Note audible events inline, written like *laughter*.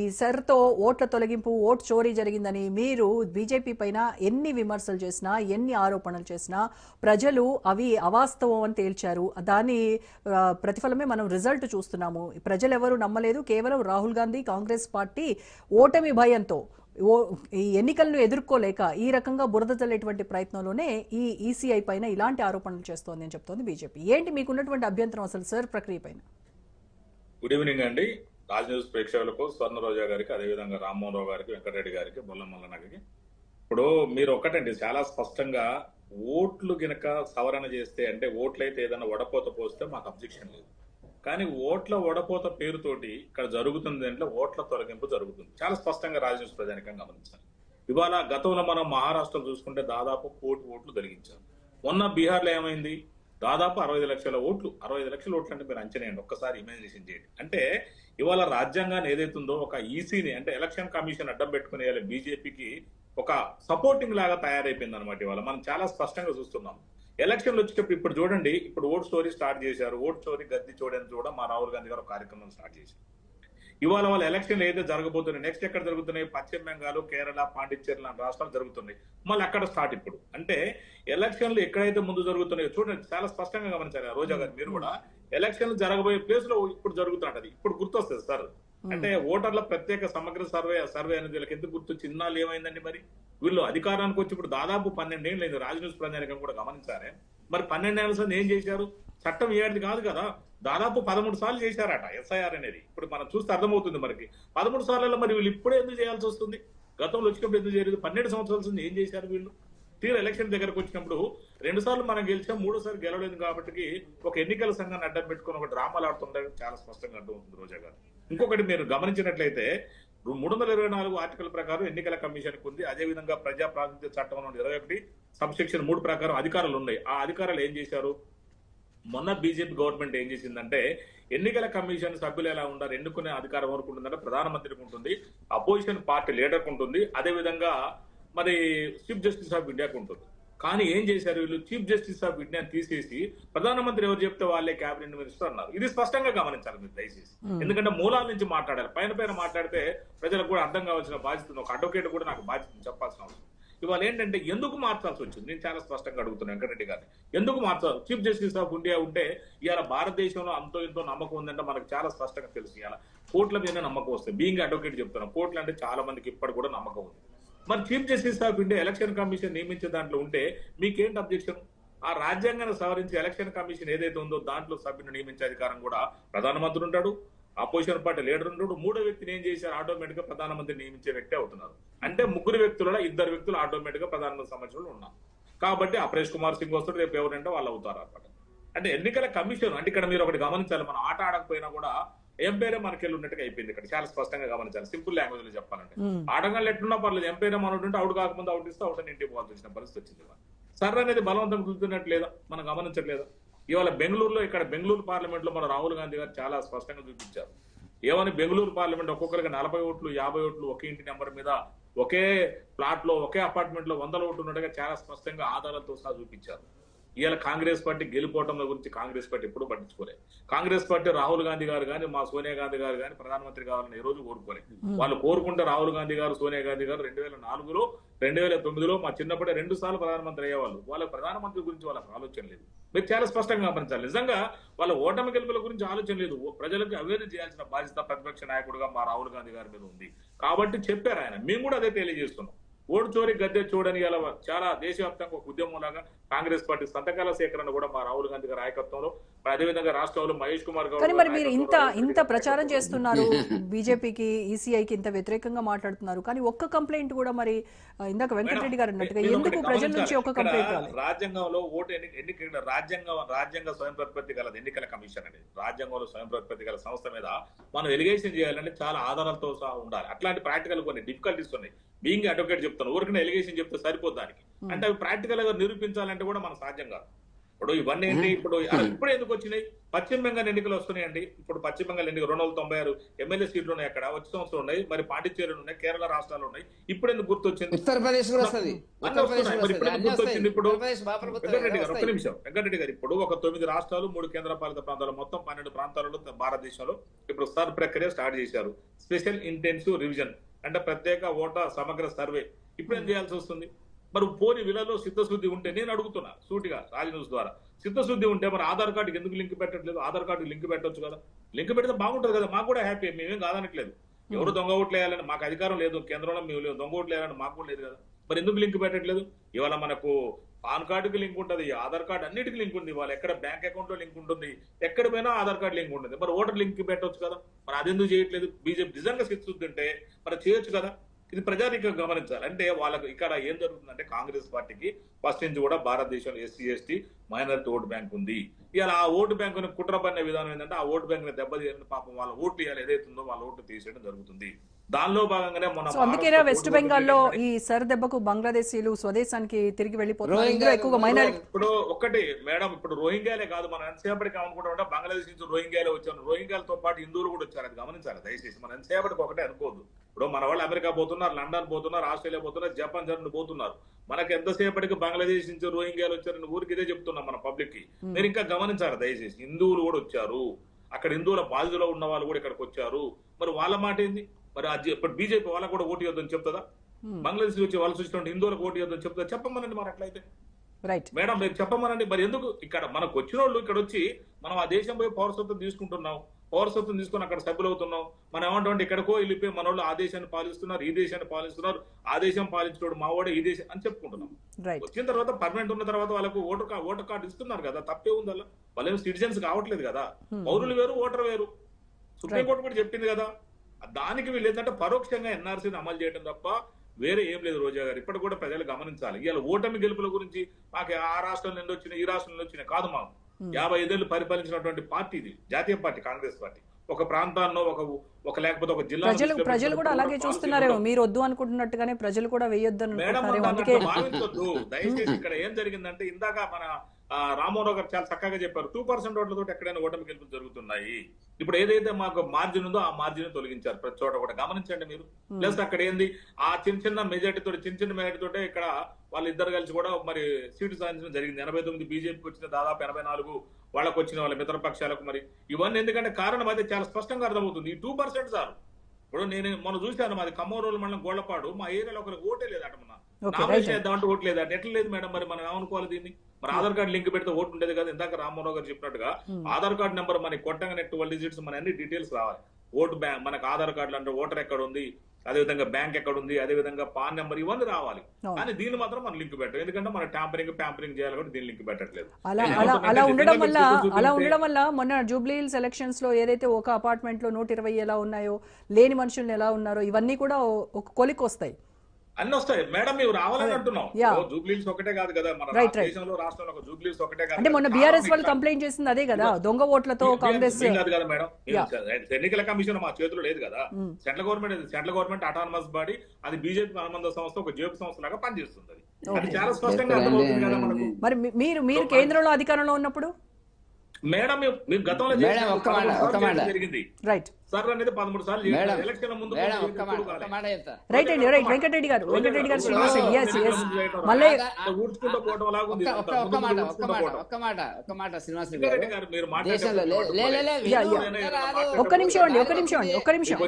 ఈ సర్తో ఓట్ల తొలగింపు ఓట్ చోరీ జరిగిందని మీరు బీజేపీ పైన ఎన్ని విమర్శలు చేసినా ఎన్ని ఆరోపణలు చేసినా ప్రజలు అవి అవాస్తవం అని తేల్చారు. దాని ప్రతిఫలమే మనం రిజల్ట్ చూస్తున్నాము. ప్రజలు ఎవరు నమ్మలేదు. కేవలం రాహుల్ గాంధీ కాంగ్రెస్ పార్టీ ఓటమి భయంతో ఓ ఈ ఎన్నికలను ఎదుర్కోలేక ఈ రకంగా బురద చల్లేటువంటి ప్రయత్నంలోనే ఈ ఈసీఐ పైన ఇలాంటి ఆరోపణలు చేస్తోంది అని చెప్తోంది బీజేపీ. ఏంటి మీకున్నటువంటి అభ్యంతరం అసలు సార్ ప్రక్రియ పైన? గుడ్ ఈవినింగ్ అండి. రాజ్ న్యూస్ ప్రేక్షకులకు స్వర్ణ రోజా గారికి అదేవిధంగా రామ్మోహన్ రావు గారికి వెంకటరెడ్డి గారికి బొల్ల ఇప్పుడు మీరు ఒక్కటండి చాలా స్పష్టంగా ఓట్లు గినక సవరణ చేస్తే అంటే ఓట్లయితే ఏదైనా వడపోత పోస్తే మాకు అబ్జెక్షన్ లేదు. కానీ ఓట్ల వడపోత పేరుతోటి ఇక్కడ జరుగుతుంది అంటే ఓట్ల తొలగింపు జరుగుతుంది. చాలా స్పష్టంగా రాజ్ న్యూస్ ప్రజానికం గమనించాలి. ఇవాళ గతంలో మనం మహారాష్ట్రలో చూసుకుంటే దాదాపు కోటి ఓట్లు తొలగించాం. మొన్న బీహార్లో ఏమైంది? దాదాపు అరవై ఐదు లక్షల ఓట్లు అరవై ఐదు లక్షల ఓట్లు అంటే మీరు అంచనేయండి ఒక్కసారి ఇమాజినేషన్ చేయండి. అంటే ఇవాళ రాజ్యాంగాన్ని ఏదైతుందో ఒక ఈసీని అంటే ఎలక్షన్ కమిషన్ అడ్డం పెట్టుకునే బీజేపీకి ఒక సపోర్టింగ్ లాగా తయారైపోయింది అనమాట ఇవాళ. మనం చాలా స్పష్టంగా చూస్తున్నాం. ఎలక్షన్లు వచ్చేటప్పుడు ఇప్పుడు చూడండి ఇప్పుడు ఓట్ స్టోరీ స్టార్ట్ చేశారు. ఓట్ స్టోరీ గద్దె చూడని చూడ మా రాహుల్ గాంధీ గారు కార్యక్రమం స్టార్ట్ చేశారు. ఇవాళ వాళ్ళ ఎలక్షన్లు ఏదైతే జరగబోతున్నాయి నెక్స్ట్ ఎక్కడ జరుగుతున్నాయి? పశ్చిమ బెంగాల్ కేరళ పాండిచ్చేరి లాంటి రాష్ట్రాలు జరుగుతున్నాయి. మళ్ళీ అక్కడ స్టార్ట్ ఇప్పుడు? అంటే ఎలక్షన్లు ఎక్కడైతే ముందు జరుగుతున్నాయో చూడండి చాలా స్పష్టంగా గమనించారు రోజా గారు మీరు కూడా. ఎలక్షన్లు జరగబోయే ప్లేస్లో ఇప్పుడు జరుగుతున్నది ఇప్పుడు గుర్తొస్తుంది సార్. అంటే ఓటర్ల ప్రత్యేక సమగ్ర సర్వే సర్వే అనేది వీళ్ళకి ఎందుకు గుర్తు? చిన్నాళ్ళు ఏమైందండి మరి? వీళ్ళు అధికారానికి వచ్చి ఇప్పుడు దాదాపు పన్నెండేళ్ళు లేదు రాజ్ న్యూస్ ప్రజానికం కూడా గమనించారే. మరి పన్నెండేళ్ళ సంది ఏం చేశారు? చట్టం ఏడాది కాదు కదా. దాదాపు పదమూడు సార్లు చేశారట ఎస్ఐఆర్ అనేది. ఇప్పుడు మనం చూస్తే అర్థమవుతుంది మనకి. పదమూడు సార్లలో మరి వీళ్ళు ఇప్పుడే ఎందుకు చేయాల్సి వస్తుంది? గతంలో వచ్చినప్పుడు ఎందుకు చేయలేదు? పన్నెండు సంవత్సరాల ఏం చేశారు వీళ్ళు? తీరు ఎలక్షన్ దగ్గరకు వచ్చినప్పుడు రెండు సార్లు మనం గెలిచాం మూడోసారి గెలవలేదు కాబట్టి ఒక ఎన్నికల సంఘాన్ని అడ్డం పెట్టుకుని ఒక డ్రామాలు ఆడుతుండడం చాలా స్పష్టంగా అర్థమవుతుంది రోజా గారు. ఇంకొకటి మీరు గమనించినట్లయితే మూడు వందల ఇరవై నాలుగు ఆర్టికల్ ప్రకారం ఎన్నికల కమిషన్ ఉంది. అదే విధంగా ప్రజా ప్రాతినిధ్య చట్టం ఇరవై ఒకటి సబ్సెక్షన్ మూడు ప్రకారం అధికారాలు ఉన్నాయి. ఆ అధికారాలు ఏం చేశారు? మొన్న బీజేపీ గవర్నమెంట్ ఏం చేసిందంటే ఎన్నికల కమిషన్ సభ్యులు ఎలా ఉండాలి ఎన్నుకునే అధికారం వరకు ఉంటుందంటే ప్రధానమంత్రికి ఉంటుంది అపోజిషన్ పార్టీ లీడర్కి ఉంటుంది అదే విధంగా మరి చీఫ్ జస్టిస్ ఆఫ్ ఇండియాకి ఉంటుంది. కానీ ఏం చేశారు వీళ్ళు? చీఫ్ జస్టిస్ ఆఫ్ ఇండియాని తీసేసి ప్రధానమంత్రి ఎవరు చెప్తే వాళ్ళే క్యాబినెట్ మినిస్టర్ అన్నారు. ఇది స్పష్టంగా గమనించాలి మీరు దయచేసి. ఎందుకంటే మూలాల నుంచి మాట్లాడాలి. పైన పైన మాట్లాడితే ప్రజలకు కూడా అర్థం కావాల్సిన బాధ్యత. ఒక అడ్వకేట్ కూడా నాకు బాధ్యత చెప్పాల్సిన అవసరం. ఇవాళ ఏంటంటే ఎందుకు మార్చాల్సి వచ్చింది నేను చాలా స్పష్టంగా అడుగుతున్నాను వెంకటరెడ్డి గారిని. ఎందుకు మార్చాలి? చీఫ్ జస్టిస్ ఆఫ్ ఇండియా ఉంటే ఇవాళ భారతదేశంలో అంతో ఎంతో నమ్మకం ఉందంటే మనకు చాలా స్పష్టంగా తెలుసు ఇవాళ. కోర్టుల మీద నమ్మకం వస్తుంది. బీయింగ్ అడ్వకేట్ చెప్తున్నాం కోర్టులు అంటే చాలా మందికి ఇప్పటికి కూడా నమ్మకం ఉంది. మరి chief justice of India election commission నియమించే దాంట్లో ఉంటే మీకేంటి అబ్జెక్షన్? ఆ రాజ్యాంగాన్ని సవరించి ఎలక్షన్ కమిషన్ ఏదైతే ఉందో దాంట్లో సభ్యుని నియమించే అధికారం కూడా ప్రధానమంత్రి ఉంటాడు. అపోజిషన్ పార్టీ లీడర్ ఉంటాడు మూడో వ్యక్తిని ఏం చేశారు? ఆటోమేటిక్గా ప్రధానమంత్రి నియమించే వ్యక్తి అవుతున్నారు. అంటే ముగ్గురు వ్యక్తులలో ఇద్దరు వ్యక్తులు ఆటోమేటిక్గా ప్రధానమంత్రి సంబంధించిన ఉన్నారు. కాబట్టి అపరేష్ కుమార్ సింగ్ వస్తాడు రేపు ఎవరంటే వాళ్ళు అవుతారు అన్నమాట. అంటే ఎన్నికల కమిషన్ అంటే ఇక్కడ మీరు ఒకటి గమనించాలి మనం ఆట ఆడకపోయినా కూడా ఏం పేరే మనకెళ్ళి ఉన్నట్టుగా అయిపోయింది ఇక్కడ. చాలా స్పష్టంగా గమనించాలి సింపుల్ లాంగ్వేజ్లో చెప్పాలంటే ఆటగాళ్ళు ఎట్లున్నా పర్లేదు ఏం పేరే మనం ఉంటే అవుట్ కాకముందు అవుట్ ఇస్తే అవుట్ అని ఇంటికి పోవాల్సి వచ్చిన పరిస్థితి వచ్చింది. సర్ర అనేది బలవంతం కుదురుతున్నట్లేదా మనం గమనించట్లేదా? ఇవాళ బెంగళూరులో ఇక్కడ బెంగళూరు పార్లమెంట్లో మన రాహుల్ గాంధీ గారు చాలా స్పష్టంగా చూపించారు. ఏమని బెంగళూరు పార్లమెంట్ ఒక్కొక్కరికి నలభై ఓట్లు యాభై ఓట్లు ఒకే ఇంటి నెంబర్ మీద ఒకే ప్లాట్లో ఒకే అపార్ట్మెంట్లో వందల ఓట్లు ఉన్నట్టుగా చాలా స్పష్టంగా ఆధారాలతో సహా చూపించారు. ఇవాళ కాంగ్రెస్ పార్టీ గెలిపోవటం గురించి కాంగ్రెస్ పార్టీ ఎప్పుడు పట్టించుకోలేదు కాంగ్రెస్ పార్టీ రాహుల్ గాంధీ గారు కానీ మా సోనియా గాంధీ గారు కానీ ప్రధానమంత్రి కావాలని ఈ రోజు కోరుకోలేదు వాళ్ళు కోరుకుంటే రాహుల్ గాంధీ గారు సోనియా గాంధీ గారు రెండు వేల నాలుగులో రెండు వేల తొమ్మిదిలో మా చిన్నప్పుడే రెండు సార్లు ప్రధానమంత్రి అయ్యేవాళ్ళు. వాళ్ళ ప్రధానమంత్రి గురించి వాళ్ళకి ఆలోచన లేదు. మీరు చాలా స్పష్టంగా గమనించాలి. నిజంగా వాళ్ళ ఓటమి గెలుపుల గురించి ఆలోచన లేదు. ప్రజలకు అవేర్నెస్ చేయాల్సిన బాధ్యత ప్రతిపక్ష నాయకుడుగా మా రాహుల్ గాంధీ గారి మీద ఉంది. కాబట్టి చెప్పారు ఆయన. మేము కూడా అదే తెలియజేస్తున్నాం. ఓటు చోరీ గద్దె చూడని ఇలా చాలా దేశవ్యాప్తంగా ఒక ఉద్యమం లాగా కాంగ్రెస్ పార్టీ సంతకాల సేకరణ కూడా మా రాహుల్ గాంధీ గారి నాయకత్వంలో. మరి అదేవిధంగా రాష్ట్రంలో మహేష్ కుమార్ కానీ మరి గారి మీరు ఇంత ఇంత ప్రచారం చేస్తున్నారు. *laughs* బీజేపీకి ఈసీఐకి ఇంత వ్యతిరేకంగా మాట్లాడుతున్నారు. కానీ ఒక్క కంప్లైంట్ కూడా మరి ఇందాక వెంకటరెడ్డి గారు అన్నట్టుగా ఎందుకు ప్రజల నుంచి. ఒక్క ఇక్కడ కంప్లైంట్ రాజ్యాంగంలో ఓటు ఎన్ని ఎన్నిక రాజ్యాంగం రాజ్యాంగ స్వయం ప్రతిపత్తి గల ఎన్నికల కమిషన్ అనేది రాజ్యాంగంలో స్వయం ప్రతిపత్తి గల సంస్థ మీద మనం ఎలిగేషన్ చేయాలంటే చాలా ఆధారాలతో సహా ఉండాలి. అట్లాంటి ప్రాక్టికల్ కొన్ని డిఫికల్టీస్ ఉన్నాయి. బీయింగ్ అడ్వకేట్ చెప్తాను. ఊరికనే ఎలిగేషన్ చెప్తే సరిపోద్ది దానికి. అంటే అవి ప్రాక్టికల్గా నిరూపించాలంటే కూడా మన సాధ్యం కాదు. ఇప్పుడు ఇవన్నీ ఏంటి? ఇప్పుడు ఇప్పుడు ఎందుకు వచ్చినాయి? పశ్చిమ బెంగాల్ ఎన్నికలు వస్తున్నాయండి. ఇప్పుడు పశ్చిమ బెంగాల్ ఎన్నికలు రెండు వందల తొంభై ఆరు ఎమ్మెల్యే సీట్లు ఉన్నాయి అక్కడ. వచ్చే సంవత్సరం ఉన్నాయి. మరి పాండిచ్చేరి ఉన్నాయి. కేరళ రాష్ట్రాలు ఉన్నాయి. ఇప్పుడు ఎందుకు గుర్తొచ్చింది? ఉత్తరప్రదేశ్ గుర్తొచ్చింది ఇప్పుడు? వెంకటరెడ్డి గారు ఒక్క నిమిషం. వెంకటరెడ్డి గారు ఇప్పుడు ఒక తొమ్మిది రాష్ట్రాలు మూడు కేంద్ర పాలిత ప్రాంతాలు మొత్తం పన్నెండు ప్రాంతాలలో భారతదేశంలో ఇప్పుడు సర్ ప్రక్రియ స్టార్ట్ చేశారు. Special intensive revision. అంటే ప్రత్యేక ఓటా సమగ్ర సర్వే. ఇప్పుడు ఏం చేయాల్సి వస్తుంది? మరి పోని విలలో సిద్ధశుద్ధి ఉంటే నేను అడుగుతున్నా సూటిగా రాజ్ న్యూస్ ద్వారా. సిద్ధశుద్ధి ఉంటే మరి ఆధార్ కార్డుకి ఎందుకు లింక్ పెట్టట్లేదు? ఆధార్ కార్డుకి లింక్ పెట్టొచ్చు కదా? లింక్ పెడితే బాగుంటుంది కదా? మాకు కూడా హ్యాపీ మేమేం కాదనట్లేదు. ఎవరు దొంగ ఓట్లు వేయాలని మాకు అధికారం లేదు కేంద్రంలో మేము లేదు దొంగ ఓట్లు వేయాలని మాకు కూడా లేదు కదా? మరి ఎందుకు లింక్ పెట్టట్లేదు? ఇవాళ మనకు పాన్ కార్డుకి లింక్ ఉంటుంది ఆధార్ కార్డు అన్నిటికీ లింక్ ఉంది వాళ్ళు ఎక్కడ బ్యాంక్ అకౌంట్లో లింక్ ఉంటుంది ఎక్కడ పోయినా ఆధార్ కార్డు లింక్ ఉంటుంది. మరి ఓటర్ లింక్ పెట్టవచ్చు కదా. మరి అది ఎందుకు చేయట్లేదు? బీజేపీ నిజంగా శిక్షిస్తుంటే ఉంటే మరి చేయొచ్చు కదా? ఇది ప్రజానికి గమనించాలి. అంటే వాళ్ళకి ఇక్కడ ఏం జరుగుతుందంటే కాంగ్రెస్ పార్టీకి ఫస్ట్ నుంచి కూడా భారతదేశంలో SC ST minority vote bank ఉంది. ఇవాళ ఆ ఓటు బ్యాంకుని కుట్రపడిన విధానం ఏంటంటే ఆ ఓటు బ్యాంక్ దెబ్బతీయాలని పాపం వాళ్ళ ఓట్లు ఇవాళ ఏదైతే ఉందో వాళ్ళ ఓట్లు తీసేయడం జరుగుతుంది. దానిలో భాగంగానే మన అందుకేనా వెస్ట్ ఓటు బెంగాల్లో బ్యాంకుని ఈ సర్ దెబ్బకు బంగ్లాదేశీలు స్వదేశానికి తిరిగి వెళ్ళిపోతున్నారు. ఇప్పుడు ఒకటి మేడం ఇప్పుడు రోహింగ్యాలే కాదు మనం ఎంతసేపటికి అనుకుంటా బంగ్లాదేశ్ నుంచి రోహింగ్యాలే వచ్చారు. రోహింగ్యాలతో పాటు హిందువులు కూడా వచ్చారు. అది గమనించాలి. దయచేసి మనం ఎంతసేపటికి ఒకటే అనుకోవద్దు. ఇప్పుడు మన వాళ్ళు అమెరికా పోతున్నారు లండన్ పోతున్నారు ఆస్ట్రేలియా పోతున్నారు జపాన్ జర్మనీ పోతున్నారు. మనకి ఎంతసేపటికి బంగ్లాదేశ్ నుంచి రోహింగ్యాలు వచ్చారని ఊరికి ఇదే చెప్తున్నాం మన పబ్లిక్కి మీరు ఇంకా గమనించాలి దయచేసి హిందువులు కూడా వచ్చారు. అక్కడ హిందువుల బాధితులో ఉన్న వాళ్ళు కూడా ఇక్కడికి వచ్చారు. మరి వాళ్ళ మాట ఏంది? మరి అది ఇప్పుడు బీజేపీ వాళ్ళకు కూడా ఓటు ఇవ్వద్దని చెప్తుందా? బంగ్లాదేశ్ వచ్చి వలస వచ్చిన హిందువులకు ఓటు ఇవ్వద్దని చెప్తుందా? చెప్పమనండి మరి అట్లయితే. మేడం మీరు చెప్పమనండి. మరి ఎందుకు ఇక్కడ మనకు వచ్చిన వాళ్ళు ఇక్కడ వచ్చి మనం ఆ దేశం పోయి పౌరసత్వం తీసుకుంటున్నాం? పౌరసత్వం తీసుకుని అక్కడ సభ్యులు అవుతున్నాం మనం ఏమంటాం ఇక్కడికో వెళ్ళిపోయి మన వాళ్ళు ఆ దేశాన్ని పాలిస్తున్నారు ఈ దేశాన్ని పాలిస్తున్నారు ఆ దేశం పాలించడం మా వాడే ఈ దేశం అని చెప్పుకుంటున్నాం. వచ్చిన తర్వాత పర్మనెంట్ ఉన్న తర్వాత వాళ్ళకు ఓటర్ కార్డు ఓటర్ కార్డు ఇస్తున్నారు కదా తప్పే ఉంది అలా. వాళ్ళు సిటిజన్స్ కావట్లేదు కదా. పౌరులు వేరు ఓటర్ వేరు. సుప్రీంకోర్టు కూడా చెప్పింది కదా. దానికి వీళ్ళు ఏంటంటే పరోక్షంగా ఎన్ఆర్సీని అమలు చేయడం తప్ప వేరే ఏం లేదు రోజా గారు. ఇప్పటి కూడా ప్రజలు గమనించాలి. ఇవాళ ఓటమి గెలుపుల గురించి మాకు ఆ రాష్ట్రం నుండి వచ్చిన ఈ రాష్ట్రం నుండి వచ్చిన కాదు మాకు. యాభై ఐదేళ్ళు పరిపాలించినటువంటి పార్టీ ఇది జాతీయ పార్టీ కాంగ్రెస్ పార్టీ. ఒక ప్రాంతాల్లో ఒక ఒక లేకపోతే ఒక జిల్లా ప్రజలు ప్రజలు కూడా అలాగే చూస్తున్నారేమో. మీరు వద్దు అనుకుంటున్నట్టుగానే ప్రజలు కూడా వేయొద్దు దయచేసి ఇక్కడ ఏం జరిగిందంటే ఇందాక మన రామారావు గారు చాలా చక్కగా చెప్పారు. టూ పర్సెంట్ ఓట్లతో ఎక్కడైనా ఓటమి గెలుపులు జరుగుతున్నాయి. ఇప్పుడు ఏదైతే మాకు మార్జిన్ ఉందో ఆ మార్జిన్ తొలగించారు. ప్రతి చోట కూడా గమనించండి మీరు. ప్లస్ అక్కడ ఏంది? ఆ చిన్న చిన్న మెజార్టీ తోటి చిన్న చిన్న మెజార్టీ తోటే ఇక్కడ వాళ్ళు ఇద్దరు కలిసి కూడా మరి సీటు సాధించడం జరిగింది. ఎనభై తొమ్మిది బీజేపీకి వచ్చిన దాదాపు ఎనభై నాలుగు వాళ్ళకి వచ్చిన వాళ్ళ మిత్ర పక్షాలకు మరి. ఇవన్నీ ఎందుకంటే కారణం అయితే చాలా స్పష్టంగా అర్థమవుతుంది. ఈ టూ పర్సెంట్ సార్. ఇప్పుడు నేను మొన్న చూశాను మాది ఖమ్మరోలు మండలం గోళ్ళపాడు. మా ఏరియాలో ఒకరికి ఓటే లేదట మొన్న. Okay, nomination right. చేద్దామంటే ఓటు లేదట ఎట్లా లేదు మేడం. మరి మనం ఏమనుకోవాలి దీన్ని? మరి ఆధార్ కార్డు లింక్ పెడితే ఓటు ఉండేది కదా. ఇందాక రామారావు గారు చెప్పినట్టుగా ఆధార్ కార్డు నెంబర్ మనకి కొట్టంగానే ట్వెల్వ్ డిజిట్స్ మన అన్ని డీటెయిల్స్ రావాలి. ఓటు బ్యాంక్ మనకు ఆధార్ కార్డులు అంటే ఓటర్ ఎక్కడ ఉంది అదే విధంగా బ్యాంక్ ఎక్కడ ఉంది అదే విధంగా పాన్ నెంబర్ ఇవన్నీ రావాలి. కానీ దీన్ని మాత్రం మనం లింక్ పెట్టాం. ఎందుకంటే మనం ట్యాంపరింగ్ ప్యాంపరింగ్ చేయాలి కాబట్టి దీన్ని లింక్ పెట్టట్లేదు. అలా అలా అంటే ఉండడం వల్ల అలా ఉండడం వల్ల మొన్న జూబ్లీ హిల్స్ ఎలక్షన్స్లో ఏదైతే ఒక అపార్ట్మెంట్లో నూట ఇరవై ఎలా ఉన్నాయో లేని మనుషులు ఎలా ఉన్నారో ఇవన్నీ కూడా ఒక కొలికి వస్తాయి. అన్ని వస్తాయి. మేడం మేము రావాలని అంటున్నాం. జూబ్లీస్ ఒకటే కాదు కదా మన. దేశంలో రాష్ట్రంలో ఒక జూబ్లీస్ ఒకటే కాదు అంటే మొన్న బీఆర్ఎస్ వాళ్ళు. కంప్లైంట్ చేసింది అదే కదా. దొంగ ఓట్లతో మీరు- కాంగ్రెస్ మీరు కాదు కదా మేడం. మీరు ఎన్నికల కమిషన్ మా చేతిలో లేదు కదా. Central government central government autonomous body అది బీజేపీ అనుబంధ సంస్థ ఒక జేబు సంస్థ లాగా పనిచేస్తుంది అది. అది చాలా స్పష్టంగా అర్థమవుతుంది కదా మనకు. మరి మీరు మీరు కేంద్రంలో అధికారంలో ఉన్నప్పుడు? మేడం మీరు గతంలో మేడం, చేసిన ఒక్క మాట, పదమూడు సార్లు ఒక్క మాట. చేయడం జరిగింది. రైట్ సార్ అనేది పదమూడు సార్లు మేడం చేశారు. ఎలక్షన్ ముందు మేడం కూడా ఒక్క ఎప్పుడు మాట కాలేదు. ఒక్క మాట చెప్తా. రైట్ అండి రైట్ వెంకటరెడ్డి గారు వెంకటరెడ్డి గారు శ్రీనివాస్ రెడ్డి ఎస్ ఎస్ మళ్ళీ ఊడ్చుకుంటూ పోవడం లాగా ఉంది ఒక్క ఒక్క ఒక్క మాట ఒక్క మాట ఒక్క మాట ఒక్క మాట శ్రీనివాస్ రెడ్డి వెంకటరెడ్డి గారు. గారు మీరు దేశంలో లే- లే- లే- లే, మాట్లాడే యా, యా. విను, రాదు. ఒక్క నిమిషం అండి ఒక్క నిమిషం అండి ఒక్క నిమిషం.